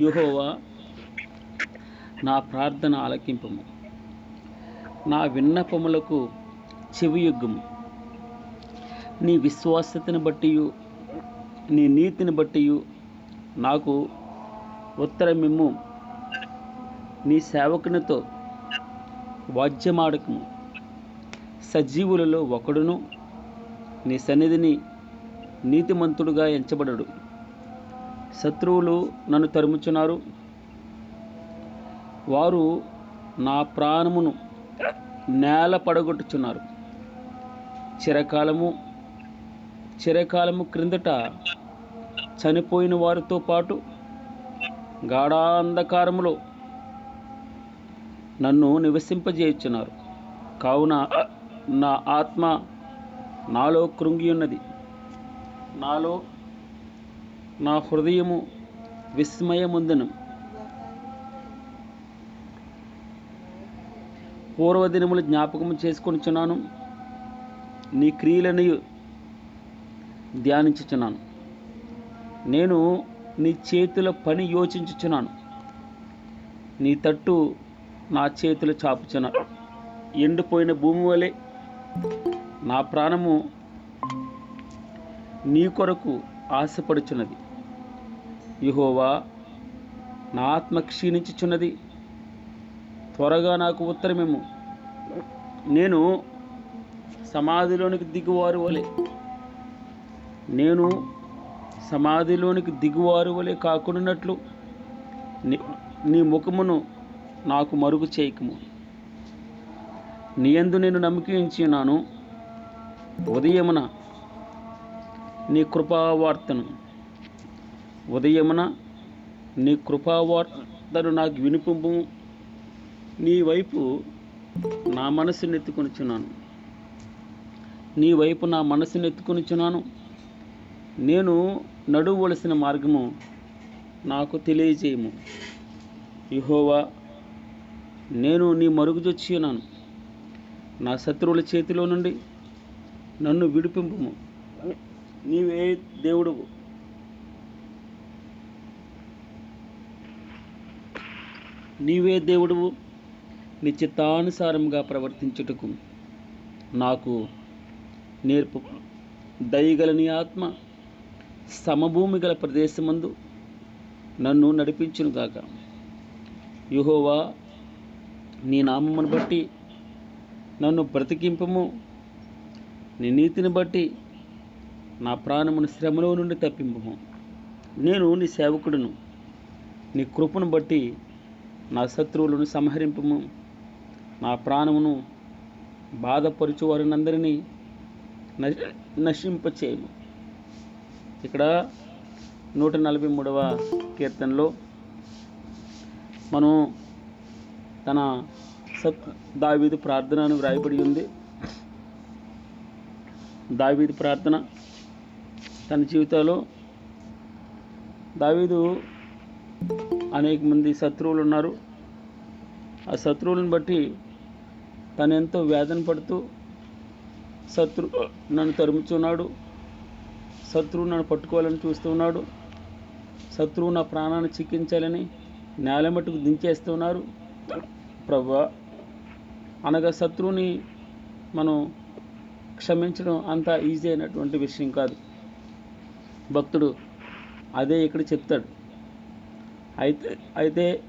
యుహోవా నా ప్రార్థన ఆలకింపము. నా విన్నపములకు చెవియొగ్గుము నీ విశ్వాసతను బట్టి నీ నీతిని బట్టి నాకు ఉత్తరమిమ్ము. నీ సేవకునితో వాద్యమాడకము. సజీవులలో ఒకడును నీ సన్నిధిని నీతిమంతుడుగా ఎంచబడడు. శత్రువులు నన్ను తరుముచున్నారు. వారు నా ప్రాణమును నేల పడగొట్టుచున్నారు. చిరకాలము చిరకాలము క్రిందట చనిపోయిన వారితో పాటు గాఢాంధకారములో నన్ను నివసింపజేయుచున్నారు. కావున నా ఆత్మ నాలో కృంగి ఉన్నది నాలో నా హృదయము విస్మయముందును. పూర్వదినములు జ్ఞాపకము చేసుకొనిచున్నాను. నీ క్రియలను ధ్యానించుచున్నాను. నేను నీ చేతుల పని యోచించుచున్నాను. నీ తట్టు నా చేతులు చాపుచున్నాను ఎండిపోయిన భూమి వలె నా ప్రాణము నీ కొరకు ఆశపడుచున్నది. యహోవా నా ఆత్మ క్షీణించుచున్నది. త్వరగా నాకు ఉత్తరమేమో నేను సమాధిలోనికి దిగువారు వలె నేను సమాధిలోనికి దిగువారు వలె కాకుండానట్లు నీ ముఖమును నాకు మరుగు చేయకము. నీయందు నేను నమ్మకించున్నాను ఉదయమున నీ కృపావార్తను ఉదయమున నీ కృపావార్తను నాకు వినిపింపు. నీ వైపు నా మనసును ఎత్తుకొనిచున్నాను నీ వైపు నా మనసుని ఎత్తుకొనిచున్నాను నేను నడువలసిన మార్గము నాకు తెలియజేయము. యహోవా నేను నీ మరుగుజొచ్చి ఉన్నాను. నా శత్రువుల చేతిలో నుండి నన్ను విడిపింపుము. నీవే దేవుడు నీవే దేవుడువు. నీ చిత్తానుసారంగా ప్రవర్తించుటకు నాకు నేర్పు. దయగల నీ ఆత్మ సమభూమి గల ప్రదేశమందు నన్ను నడిపించునుగాక యుహోవా నీ నామమును బట్టి నన్ను బ్రతికింపము. నీ నీతిని బట్టి నా ప్రాణమును శ్రమలో నుండి తప్పింపము. నేను నీ సేవకుడును. నీ కృపను బట్టి నా శత్రువులను సంహరింపము. నా ప్రాణమును బాధపరుచు వారినందరినీ న- నశింపచేయము. ఇక్కడ నూట నలభై మూడవ కీర్తనలో మనం తన సత్ దావీదు ప్రార్థన అని వ్రాయబడి ఉంది. దావీదు ప్రార్థన తన జీవితంలో దావీదు అనేక మంది శత్రువులు ఉన్నారు. ఆ శత్రువులను బట్టి తను ఎంతో వేదన పడుతూ శత్రు నన్ను తరుముచున్నాడు. శత్రువు నన్ను పట్టుకోవాలని చూస్తున్నాడు. శత్రువు నా ప్రాణాన్ని చిక్కించాలని నేల మట్టుకు దించేస్తున్నారు. ప్రభా అనగా శత్రువుని మనం క్షమించడం అంత ఈజీ అయినటువంటి విషయం కాదు. భక్తుడు అదే ఇక్కడ చెప్తాడు. అయితే అయితే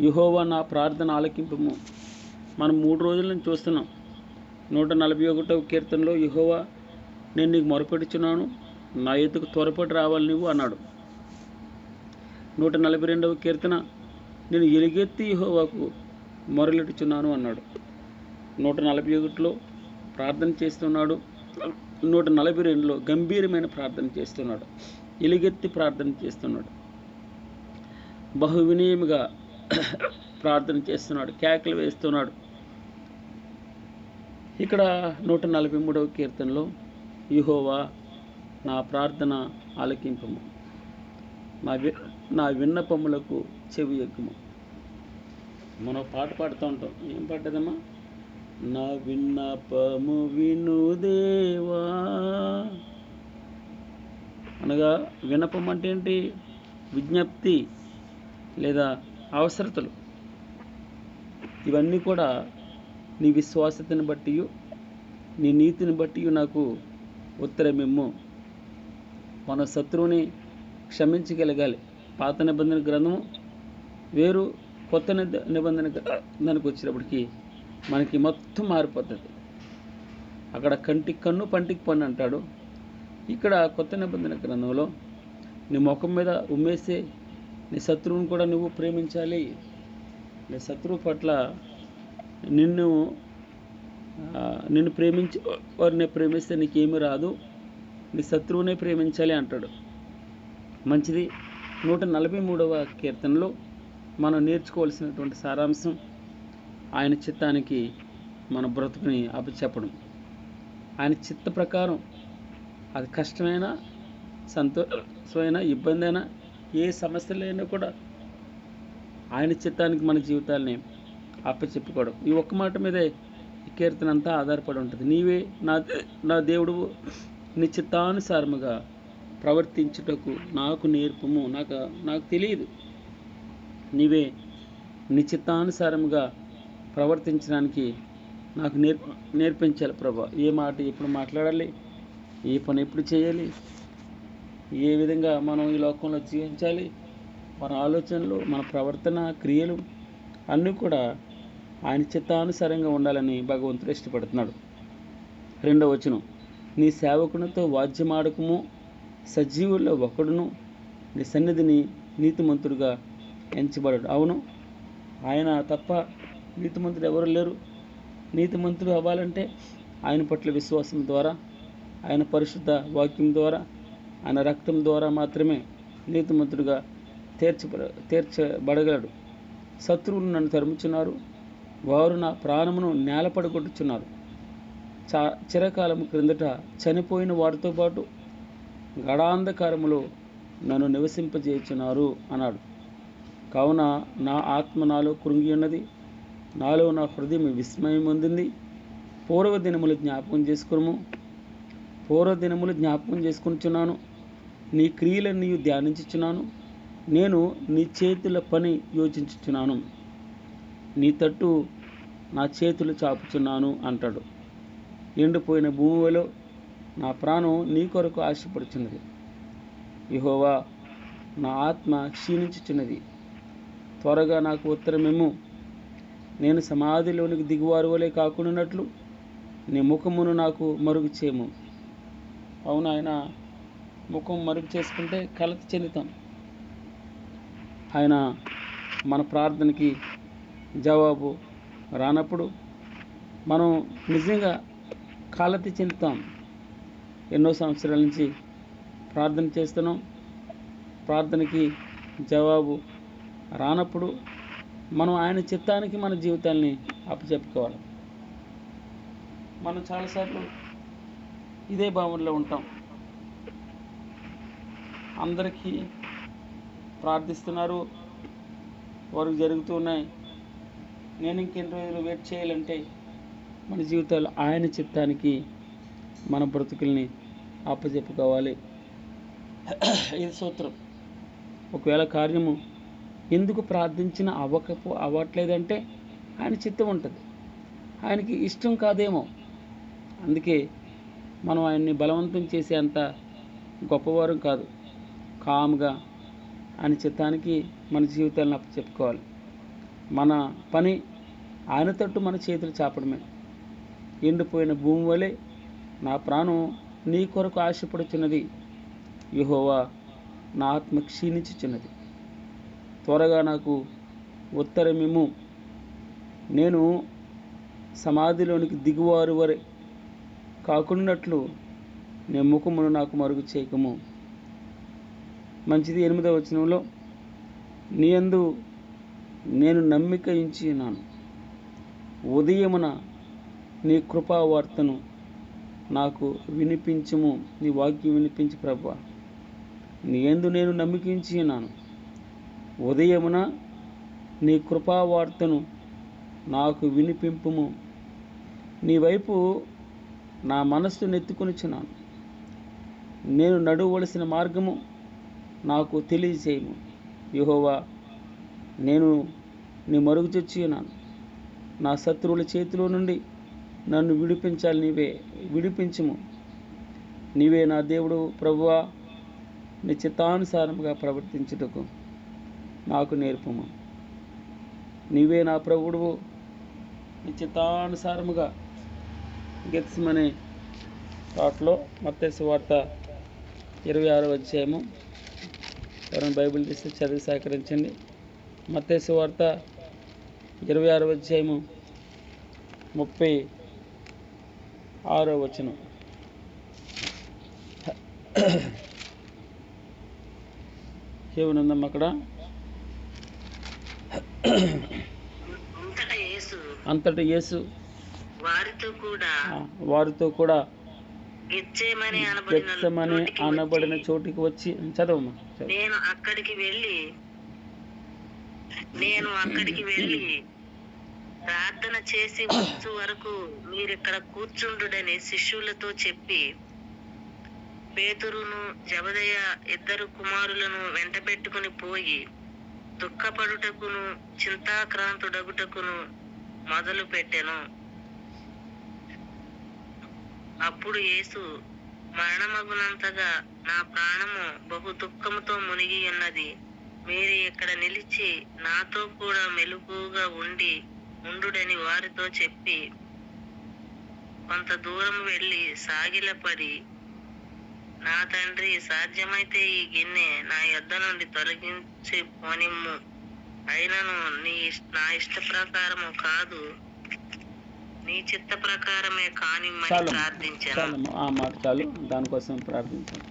యుహోవా నా ప్రార్థన ఆలకింపము. మనం మూడు రోజుల నుంచి చూస్తున్నాం. నూట నలభై ఒకటవ కీర్తనలో యుహోవా నేను నీకు మొరపెడుచున్నాను నా ఎత్తుకు త్వరపడి రావాలి నువ్వు అన్నాడు. నూట నలభై రెండవ కీర్తన నేను ఎలుగెత్తి యుహోవాకు మొరలెట్టుచున్నాను అన్నాడు. నూట నలభై ఒకటిలో ప్రార్థన చేస్తున్నాడు. నూట నలభై రెండులో గంభీరమైన ప్రార్థన చేస్తున్నాడు. ఎలుగెత్తి ప్రార్థన చేస్తున్నాడు. బహు వినయముగా ప్రార్థన చేస్తున్నాడు కేకలు వేస్తున్నాడు. ఇక్కడ నూట నలభై మూడవ కీర్తనలో యుహోవా నా ప్రార్థన ఆలకింపము నా వి నా విన్నపములకు చెవి ఎక్కుము మనం పాట పాడుతూ ఉంటాం. ఏం పాడదమ్మా నా విన్నపము విను దేవా. అనగా విన్నపం అంటే ఏంటి? విజ్ఞప్తి. లేదా అవసరతలు. ఇవన్నీ కూడా నీ విశ్వాసతని బట్టి నీ నీతిని బట్టి నాకు ఉత్తరమిమ్ము. మన శత్రువుని క్షమించగలగాలి. పాత నిబంధన గ్రంథము వేరు కొత్త నిబంధన గ్రంథానికి వచ్చినప్పటికీ మనకి మొత్తం మారిపోతుంది. అక్కడ కంటికి కన్ను పంటికి పన్ను అంటాడు. ఇక్కడ కొత్త నిబంధన గ్రంథంలో నీ ముఖం మీద ఉమ్మేసే నీ శత్రువుని కూడా నువ్వు ప్రేమించాలి. నీ శత్రువు పట్ల నిన్ను నిన్ను ప్రేమించి వారిని ప్రేమిస్తే నీకేమీ రాదు. నీ శత్రువునే ప్రేమించాలి అంటాడు. మంచిది. నూట నలభై మూడవ కీర్తనలో మనం నేర్చుకోవాల్సినటువంటి సారాంశం ఆయన చిత్తానికి మన బ్రతుకుని అప్పచెప్పడం ఆయన చిత్త ప్రకారం అది కష్టమైన సంతోషమైన ఇబ్బంది అయినా ఏ సమస్యలైనా కూడా ఆయన చిత్తానికి మన జీవితాల్ని అప్పచెప్పుకోవడం. ఈ ఒక్క మాట మీదే ఈ కీర్తన అంతా ఆధారపడి ఉంటుంది. నీవే నా నా దేవుడు నీ చిత్తానుసారముగా ప్రవర్తించుటకు నాకు నేర్పము. నాకు నాకు తెలియదు. నీవే నీ చిత్తానుసారముగా ప్రవర్తించడానికి నాకు నేర్ప నేర్పించాలి ప్రభా. ఏ మాట ఎప్పుడు మాట్లాడాలి? ఏ పని ఎప్పుడు చేయాలి? ఏ విధంగా మనం ఈ లోకంలో జీవించాలి? మన ఆలోచనలు మన ప్రవర్తన క్రియలు అన్నీ కూడా ఆయన చిత్తానుసారంగా ఉండాలని భగవంతుడు ఇష్టపడుతున్నాడు. రెండవ వచనం నీ సేవకునితో వాద్యమాడకము సజీవుల్లో ఒకడును నీ సన్నిధిని నీతిమంతుడుగా ఎంచబడడు. అవును ఆయన తప్ప నీతిమంతుడు ఎవరు లేరు. నీతిమంతుడు అవ్వాలంటే ఆయన పట్ల విశ్వాసం ద్వారా ఆయన పరిశుద్ధ వాక్యం ద్వారా ఆయన రక్తం ద్వారా మాత్రమే నీతిమంతుడుగా తీర్చబడ తీర్చబడగలడు. శత్రువులు నన్ను తరుముచున్నారు. వారు నా ప్రాణమును నేలపడగొట్టుచున్నారు. చా చిరకాలము క్రిందట చనిపోయిన వారితో పాటు గడాంధకారములో నన్ను నివసింపజేయుచున్నారు అన్నాడు. కావున నా ఆత్మ నాలో కృంగి ఉన్నది. నాలో నా హృదయం విస్మయం పొందింది పూర్వ దినములు జ్ఞాపకం చేసుకును పూర్వ దినములు జ్ఞాపకం చేసుకుంటున్నాను నీ క్రియలన్నీ ధ్యానించుచున్నాను. నేను నీ చేతుల పని యోచించుచున్నాను. నీ తట్టు నా చేతులు చాపుచున్నాను అంటాడు. ఎండిపోయిన భూమిలో నా ప్రాణం నీ కొరకు ఆశపడుచున్నది. ఇహోవా నా ఆత్మ క్షీణించుచున్నది. త్వరగా నాకు ఉత్తరమేమో నేను సమాధిలోనికి దిగువారు వలె కాకుండానట్లు నీ ముఖమును నాకు మరుగు చేయము అవును ఆయన ముఖం మరుగు చేసుకుంటే కలత చెందుతాం. ఆయన మన ప్రార్థనకి జవాబు రానప్పుడు మనం నిజంగా కాలతి చెందుతాం. ఎన్నో సంవత్సరాల నుంచి ప్రార్థన చేస్తున్నాం. ప్రార్థనకి జవాబు రానప్పుడు మనం ఆయన చిత్తానికి మన జీవితాల్ని అప్పచెప్పుకోవాలి. మనం చాలాసార్లు ఇదే భావనలో ఉంటాం. అందరికీ ప్రార్థిస్తున్నారు. వారికి జరుగుతూ ఉన్నాయి. నేను ఇంకెన్ని రోజులు వెయిట్ చేయాలంటే మన జీవితాలు ఆయన చిత్తానికి మన బ్రతుకుల్ని అప్పచెప్పుకోవాలి ఇది సూత్రం. ఒకవేళ కార్యము ఎందుకు ప్రార్థించిన అవ్వకపో అవ్వట్లేదంటే ఆయన చిత్తం ఉంటుంది. ఆయనకి ఇష్టం కాదేమో. అందుకే మనం ఆయన్ని బలవంతం చేసే అంత గొప్పవారం కాదు. కామ్గా ఆయన చిత్తానికి మన జీవితాలను అప్పచెప్పుకోవాలి మన పని ఆయన తట్టు మన చేతులు చాపడమే. ఎండిపోయిన భూమి వలె నా ప్రాణం నీ కొరకు ఆశపడుచున్నది. యుహోవా నా ఆత్మ క్షీణించుచున్నది. త్వరగా నాకు ఉత్తరమిము నేను సమాధిలోనికి దిగువారు వరే. కాకున్నట్లు నీ ముఖమును నాకు మరుగు చేయకము. మంచిది. ఎనిమిదవ వచనంలో నీ యందు నేను నమ్మిక ఇచ్చినాను ఉదయమున నీ కృపావార్తను నాకు వినిపించము. నీ వాక్యం వినిపించి ప్రభా. నీ ఎందు నేను నమ్మికించినాను ఉదయమున నీ కృపావార్తను నాకు వినిపింపుము. నీ వైపు నా మనస్సు నెత్తుకొనిచున్నాను. నేను నడువలసిన మార్గము నాకు తెలియజేయము. యెహోవా నేను నీ మరుగు ఉన్నాను నా శత్రువుల చేతిలో నుండి నన్ను విడిపించాలి నీవే విడిపించము. నీవే నా దేవుడు ప్రభువా నీ చిత్తానుసారముగా ప్రవర్తించుటకు నాకు నేర్పము. నీవే నా ప్రభుడువు నీ చిత్తానుసారముగా గెత్సమనే తోటలో మత్స్య వార్త ఇరవై ఆరో అధ్యాయము ఎవరైనా బైబిల్ తీస్తే చదివి సేకరించండి మత్తేసు వార్త ఇరవై ఆరో అధ్యాయము ముప్పై ఆరో వచనం. ఏమనుందమ్మా అక్కడ? అంతటా యేసు వారితో కూడా వారితో కూడా గెచ్చేమని అనబడిన చోటికి వచ్చి, చదవమ్మా చదువు. నేను అక్కడికి వెళ్ళి నేను అక్కడికి వెళ్ళి ప్రార్థన చేసి వచ్చు వరకు మీరు ఇక్కడ కూర్చుండుడని శిష్యులతో చెప్పి పేతురును జబదయ ఇద్దరు కుమారులను వెంటబెట్టుకుని పోయి దుఃఖపడుటకును చింతాక్రాంతుడగుటకును మొదలు పెట్టెను అప్పుడు యేసు మరణమగునంతగా నా ప్రాణము బహు దుఃఖముతో మునిగి ఉన్నది. మీరు ఇక్కడ నిలిచి నాతో కూడా మెలకుగా ఉండి ఉండుడని వారితో చెప్పి కొంత దూరం వెళ్ళి సాగిలపడి నా తండ్రి సాధ్యమైతే ఈ గిన్నె నా యొద్ద నుండి తొలగించి పోనిమ్ము. అయినను నీ ఇష్- నా ఇష్ట ప్రకారము కాదు. నీ చిత్త ప్రకారమే కానిమ్మని చాలు ప్రార్థించాను చాలు ఆ మాట చాలు. దానికోసం ప్రార్థించాను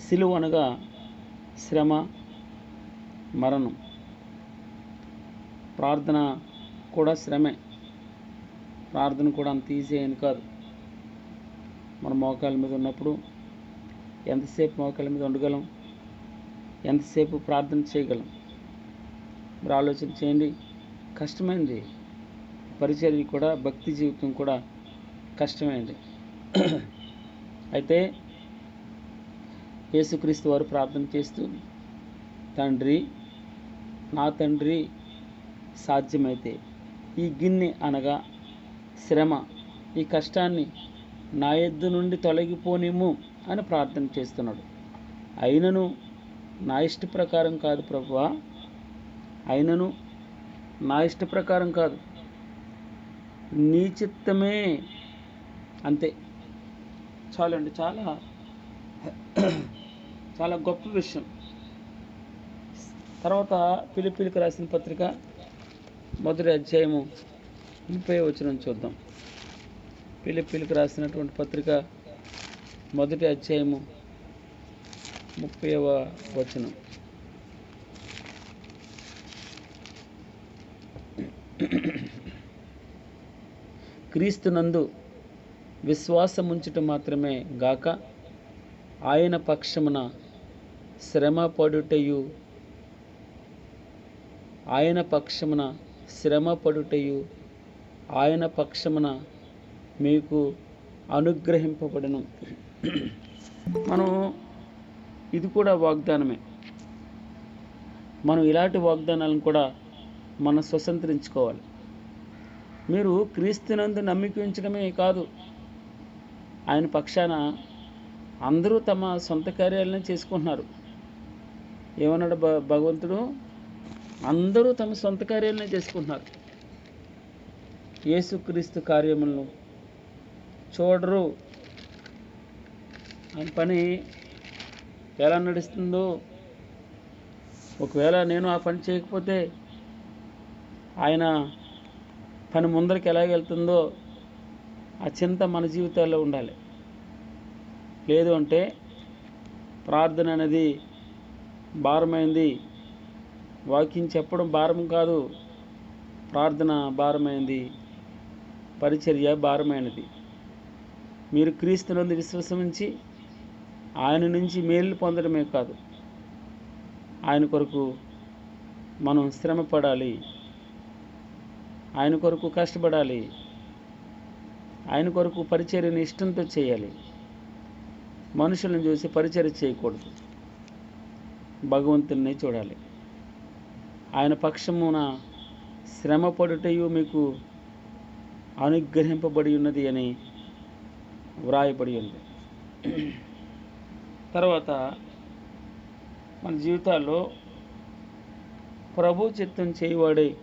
సిలువ అనగా శ్రమ మరణం. ప్రార్థన కూడా శ్రమే. ప్రార్థన కూడా అంత ఈజీ అని కాదు. మన మోకాల మీద ఉన్నప్పుడు ఎంతసేపు మోకాల మీద ఉండగలం? ఎంతసేపు ప్రార్థన చేయగలం? మీరు ఆలోచన చేయండి. కష్టమైంది పరిచర్య కూడా భక్తి జీవితం కూడా కష్టమైంది అయితే యేసుక్రీస్తు వారు ప్రార్థన చేస్తూ తండ్రి నా తండ్రి సాధ్యమైతే ఈ గిన్నె అనగా శ్రమ ఈ కష్టాన్ని నా ఎద్దు నుండి తొలగిపోనేమో అని ప్రార్థన చేస్తున్నాడు. అయినను నా ఇష్ట ప్రకారం కాదు ప్రభువా అయినను నా ఇష్ట ప్రకారం కాదు. నీ చిత్తమే అంతే. చాలండి చాలా చాలా గొప్ప విషయం. తర్వాత పిలిపిలికి రాసిన పత్రిక మొదటి అధ్యాయము ముప్పై వచనం చూద్దాం. పిలిపిలికి రాసినటువంటి పత్రిక మొదటి అధ్యాయము ముప్పైవ వచనం. క్రీస్తునందు విశ్వాసముంచుట మాత్రమే గాక ఆయన పక్షమున శ్రమ పడుటయు ఆయన పక్షమున శ్రమ పడుటయు ఆయన పక్షమున మీకు అనుగ్రహింపబడను. మనం ఇది కూడా వాగ్దానమే. మనం ఇలాంటి వాగ్దానాలను కూడా మనం స్వతంత్రించుకోవాలి. మీరు క్రీస్తునందు నమ్మిక ఉంచడమే కాదు ఆయన పక్షాన అందరూ తమ సొంత కార్యాలను చేసుకుంటున్నారు. ఏమన్నాడు భ భగవంతుడు? అందరూ తమ సొంత కార్యాలనే చేసుకుంటున్నారు. యేసుక్రీస్తు కార్యములను చూడరు. ఆయన పని ఎలా నడుస్తుందో ఒకవేళ నేను ఆ పని చేయకపోతే ఆయన కానీ ముందరికి ఎలా వెళ్తుందో ఆ చింత మన జీవితాల్లో ఉండాలి. లేదు అంటే ప్రార్థన అనేది భారమైంది. వాకింగ్ చెప్పడం భారం కాదు ప్రార్థన భారమైంది పరిచర్య భారమైనది. మీరు క్రీస్తునందు విశ్వసించి ఆయన నుంచి మేలు పొందడమే కాదు ఆయన కొరకు మనం శ్రమపడాలి. ఆయన కొరకు కష్టపడాలి. ఆయన కొరకు పరిచర్యను ఇష్టంతో చేయాలి. మనుషులను చూసి పరిచయం చేయకూడదు. భగవంతుని చూడాలి. ఆయన పక్షమున శ్రమ పడుటయు మీకు అనుగ్రహింపబడి ఉన్నది అని వ్రాయబడి ఉంది. తర్వాత మన జీవితాల్లో ప్రభు చిత్తం చేయవాడే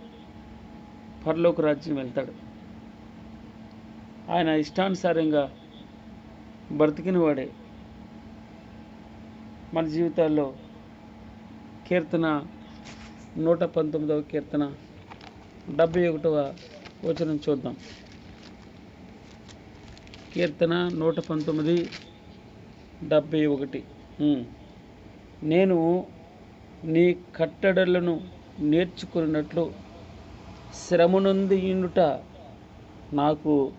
పరలోక రాజ్యం వెళ్తాడు. ఆయన ఇష్టానుసారంగా బ్రతికిన వాడే. మన జీవితాల్లో కీర్తన నూట పంతొమ్మిదవ కీర్తన డెబ్బై ఒకటవ వచనం చూద్దాం. కీర్తన నూట పంతొమ్మిది డెబ్బై ఒకటి. నేను నీ కట్టడలను నేర్చుకున్నట్లు శ్రమనుంది నాకు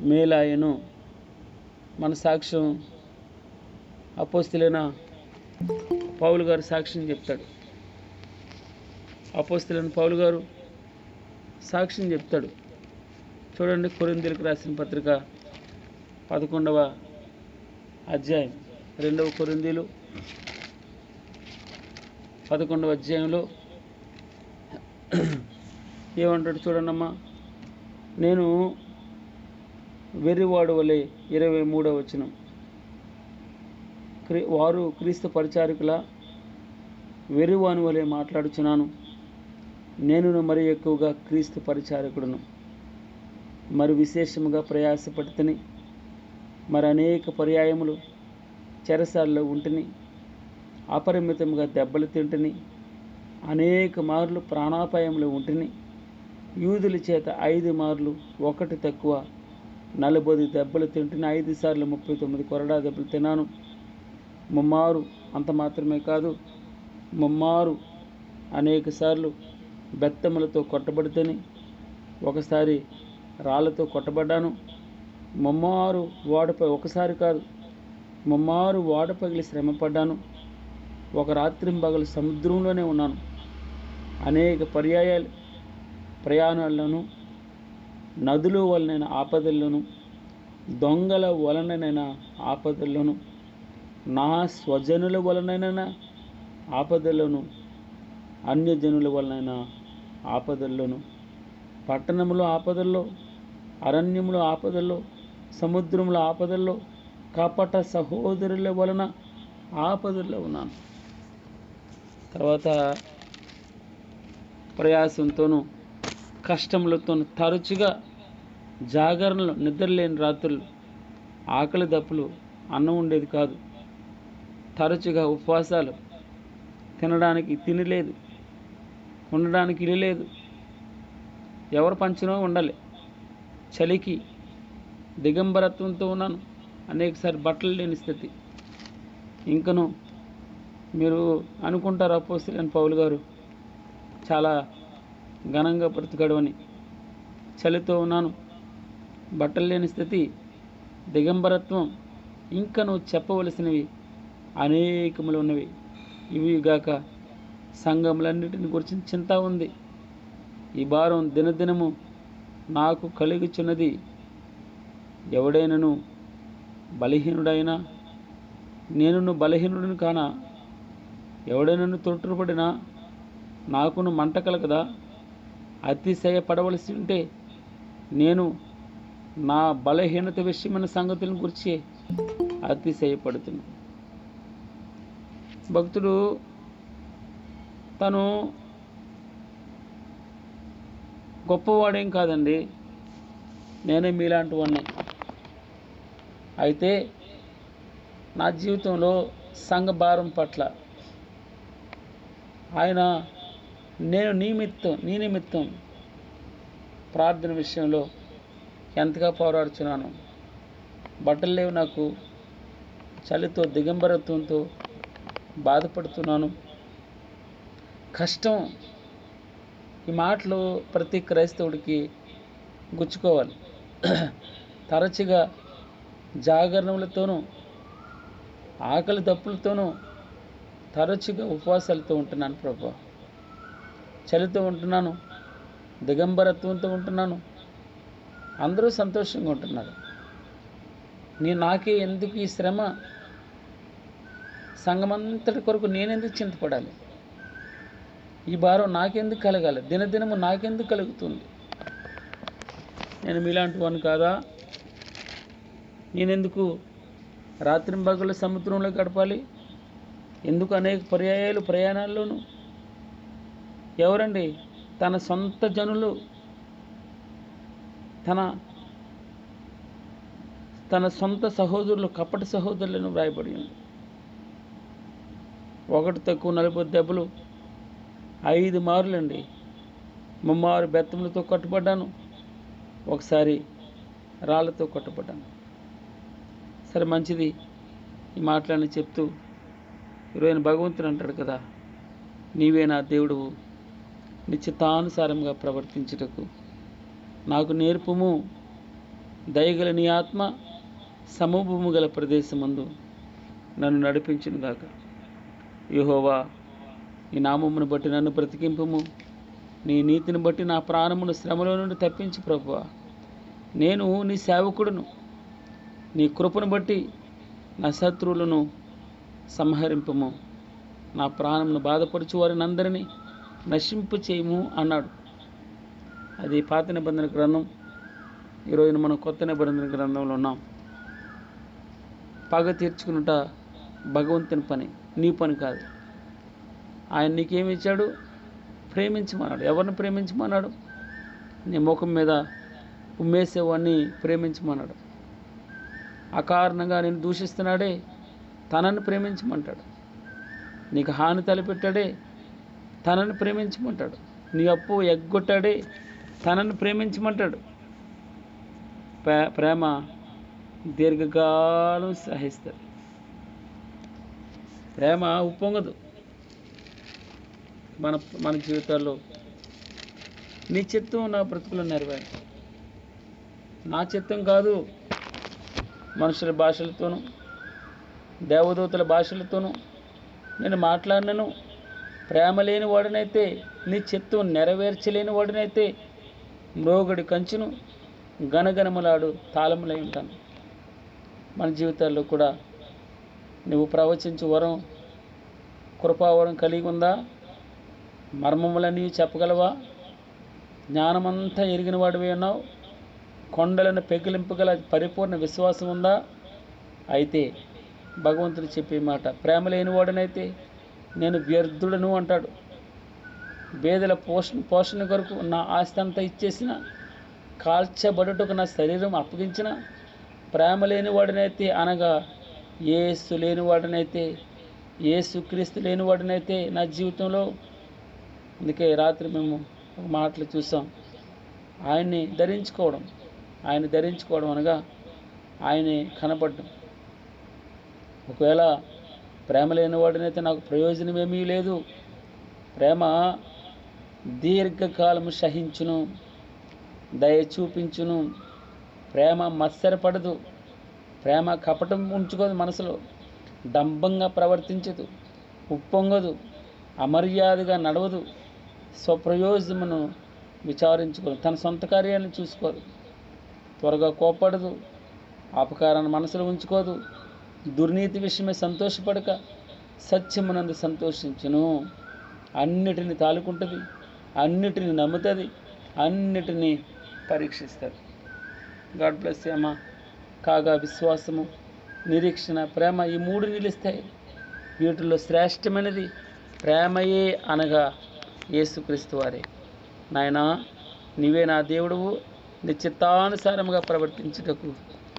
మేలాయను. మన సాక్ష్యం అపోస్తులైన పౌలు గారు సాక్ష్యం చెప్తాడు. అపోస్తులైన పౌలు గారు సాక్ష్యం చెప్తాడు. చూడండి కొరిందీలకు రాసిన పత్రిక పదకొండవ అధ్యాయం రెండవ కొరిందీలు పదకొండవ అధ్యాయంలో ఏమంటాడు చూడండమ్మా. నేను వెర్రివాడు వలె ఇరవై మూడవ వచనం. క్రీ వారు క్రీస్తు పరిచారకుల వెర్రివాని వలె మాట్లాడుచున్నాను. నేను మరి ఎక్కువగా క్రీస్తు పరిచారకుడును. మరి విశేషముగా ప్రయాసపడుతుని మరి అనేక పర్యాయములు చెరసాల్లో ఉంటుని అపరిమితంగా దెబ్బలు తింటుని అనేక మార్లు ప్రాణాపాయంలో ఉంటుని యూదుల చేత ఐదు మార్లు ఒకటి తక్కువ నలభై దెబ్బలు తింటున్న ఐదు సార్లు ముప్పై తొమ్మిది కొరడా దెబ్బలు తిన్నాను. ముమ్మారు అంత మాత్రమే కాదు ముమ్మారు అనేక సార్లు బెత్తములతో కొట్టబడితేని ఒకసారి రాళ్ళతో కొట్టబడ్డాను. ముమ్మారు ఓడపై ఒకసారి కాదు ముమ్మారు ఓడ పగిలి శ్రమపడ్డాను. ఒక రాత్రి పగలు సముద్రంలోనే ఉన్నాను. అనేక పర్యాయాలు ప్రయాణాలను నదుల వలన ఆపదలను దొంగల వలననైనా ఆపదలను నా స్వజనుల వలనైనా ఆపదలను అన్యజనుల వలనైనా ఆపదలను పట్టణంలో ఆపదల్లో అరణ్యంలో ఆపదల్లో సముద్రంలో ఆపదల్లో కపట సహోదరుల వలన ఆపదల్లో ఉన్నాను. తర్వాత ప్రయాసంతోనూ కష్టములతో తరచుగా జాగరణలు నిద్రలేని రాత్రులు ఆకలి దప్పులు అన్నం ఉండేది కాదు. తరచుగా ఉపవాసాలు తినడానికి తినలేదు ఉండడానికి ఇల్లు లేదు. ఎవరు పంచినో ఉండాలి. చలికి దిగంబరత్వంతో ఉన్నాను. అనేకసారి బట్టలు లేని స్థితి. ఇంకను మీరు అనుకుంటారు అపోస్తులైన పౌలు గారు చాలా ఘనంగా బ్రతికాడు చలితో ఉన్నాను. బట్టలు లేని స్థితి దిగంబరత్వం ఇంకా నువ్వు చెప్పవలసినవి అనేకములు ఉన్నవి. ఇవి గాక సంఘములన్నిటిని గురించి చింత ఉంది. ఈ భారం దినదినము నాకు కలుగుచున్నది. ఎవడైనను బలహీనుడైనా నేనును బలహీనుడిని కానా? ఎవడైనను తొట్టుపడినా నాకును మంట కలగదా? అతిశయపడవలసి ఉంటే నేను నా బలహీనత విషయమైన సంగతులను గురించి అతిశయపడుతున్నాను భక్తుడు తను గొప్పవాడేం కాదండి. నేనే మీలాంటి వాడిని అయితే నా జీవితంలో సంఘ భారం పట్ల ఆయన నేను నిమిత్తం నీ నిమిత్తం ప్రార్థన విషయంలో ఎంతగా పోరాడుచున్నాను. బట్టలు లేవు నాకు. చలితో దిగంబరత్వంతో బాధపడుతున్నాను. కష్టం ఈ మాటలు ప్రతి క్రైస్తవుడికి గుచ్చుకోవాలి. తరచుగా జాగరణలతోనూ ఆకలి తప్పులతోనూ తరచుగా ఉపవాసాలతో ఉంటున్నాను ప్రభా. చలితో ఉంటున్నాను దిగంబరత్వంతో ఉంటున్నాను. అందరూ సంతోషంగా ఉంటున్నారు. నీ నాకే ఎందుకు ఈ శ్రమ? సంఘమంతటి కొరకు నేనెందుకు చింతపడాలి? ఈ భారం నాకెందుకు కలగాలి? దినదినము నాకెందుకు కలుగుతుంది? నేను మీలాంటి వాడిని కాదా? నేనెందుకు రాత్రింబగళ్ళు సముద్రంలో గడపాలి? ఎందుకు అనేక పర్యాయాలు ప్రయాణాల్లోనూ ఎవరండి? తన సొంత జనులు తన తన సొంత సహోదరులు కపట సహోదరులను వ్రాయబడి ఉంది. ఒకటి తక్కువ నలభై దెబ్బలు ఐదు మార్లండి. ముమ్మారు బెత్తములతో కట్టుబడ్డాను ఒకసారి రాళ్ళతో కట్టుబడ్డాను. సరే మంచిది. ఈ మాటలని చెప్తూ ఈరోజు భగవంతుడు అంటాడు కదా నీవే నా దేవుడు నిశ్చితానుసారంగా ప్రవర్తించుటకు. నాకు నేర్పుము దయగల నీ ఆత్మ సమభూము గల ప్రదేశమందు నన్ను నడిపించిన గాక యుహోవా నీ నామమును బట్టి నన్ను బ్రతికింపము. నీ నీతిని బట్టి నా ప్రాణమును శ్రమలో నుండి తప్పించు ప్రభువా. నేను నీ సేవకుడును. నీ కృపను బట్టి నా శత్రువులను సంహరింపము. నా ప్రాణమును బాధపరచు వారిని అందరినీ నశింపు చేయము అన్నాడు. అది పాత నిబంధన గ్రంథం. ఈరోజున మనం కొత్త నిబంధన గ్రంథంలో ఉన్నాం. పగ తీర్చుకునుట భగవంతుని పని నీ పని కాదు. ఆయన నీకేమి ఇచ్చాడు? ప్రేమించమన్నాడు. ఎవరిని ప్రేమించమన్నాడు? నీ ముఖం మీద ఉమ్మేసేవాడిని ప్రేమించమన్నాడు. అకారణంగా నేను దూషిస్తున్నాడే తనని ప్రేమించమంటాడు. నీకు హాని తలపెట్టాడే తనని ప్రేమించమంటాడు. నీ అప్పు ఎగ్గొట్టాడే తనను ప్రేమించమంటాడు. ప్రే- ప్రేమ దీర్ఘకాలం సహిస్తుంది. ప్రేమ ఉప్పొంగదు. మన మన జీవితాల్లో నీ చిత్తం నా బ్రతుకులు నెరవేరు. నా చిత్తం కాదు మనుషుల భాషలతోనూ దేవదూతల భాషలతోనూ నేను మాట్లాడినను. ప్రేమ లేని వాడినైతే నీ చిత్తం నెరవేర్చలేని వాడినైతే మ్రోగడి కంచును గనగనములాడు తాళములై ఉంటాను. మన జీవితాల్లో కూడా నువ్వు ప్రవచించు వరం కృపావరం కలిగి ఉందా? మర్మములన్నీ చెప్పగలవా? జ్ఞానమంతా ఎరిగిన వాడివి ఉన్నావు? కొండలను పెకిలింపగల పరిపూర్ణ విశ్వాసం ఉందా? అయితే భగవంతుడు చెప్పే మాట ప్రేమ లేని వాడనైతే నేను వ్యర్థుడను అంటాడు. పేదల పోషణ పోషణ కొరకు నా ఆస్తి అంతా ఇచ్చేసిన కాల్చబడుటకు నా శరీరం అప్పగించిన ప్రేమ లేని వాడినైతే అనగా ఏసు లేని వాడినైతే ఏసుక్రీస్తు లేని వాడినైతే నా జీవితంలో అందుకే రాత్రి మేము ఒక మాటలు చూసాం. ఆయన్ని ధరించుకోవడం ఆయన ధరించుకోవడం అనగా ఆయనే కనపడడం. ఒకవేళ ప్రేమ లేనివాడినైతే నాకు ప్రయోజనం ఏమీ లేదు. ప్రేమ దీర్ఘకాలం సహించును దయ చూపించును. ప్రేమ మత్సరపడదు ప్రేమ కపటం ఉంచుకోదు మనసులో. డంబంగా ప్రవర్తించదు. ఉప్పొంగదు. అమర్యాదగా నడవదు. స్వప్రయోజనమును విచారించుకోదు తన సొంత కార్యాలను చూసుకోదు త్వరగా కోపడదు అపకారాన్ని మనసులో ఉంచుకోదు. దుర్నీతి విషయమే సంతోషపడక సత్యమునందు సంతోషించును. అన్నిటిని తాలుకుంటుంది అన్నిటిని నమ్ముతుంది అన్నిటినీ పరీక్షిస్తుంది. గాడ్ బ్లెస్ అమ్మ. కాగా విశ్వాసము నిరీక్షణ ప్రేమ ఈ మూడు నిలుస్తాయి. వీటిల్లో శ్రేష్టమైనది ప్రేమయే అనగా యేసుక్రీస్తు వారే. నాయనా నీవే నా దేవుడువు. నీ చిత్తానుసారముగా ప్రవర్తించుటకు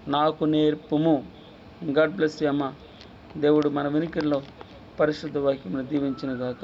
నాకు నేర్పుము. గాడ్ బ్లెస్ అమ్మ. దేవుడు మన వెనుకల్లో పరిశుద్ధ వాక్యమును దీవించిన గాక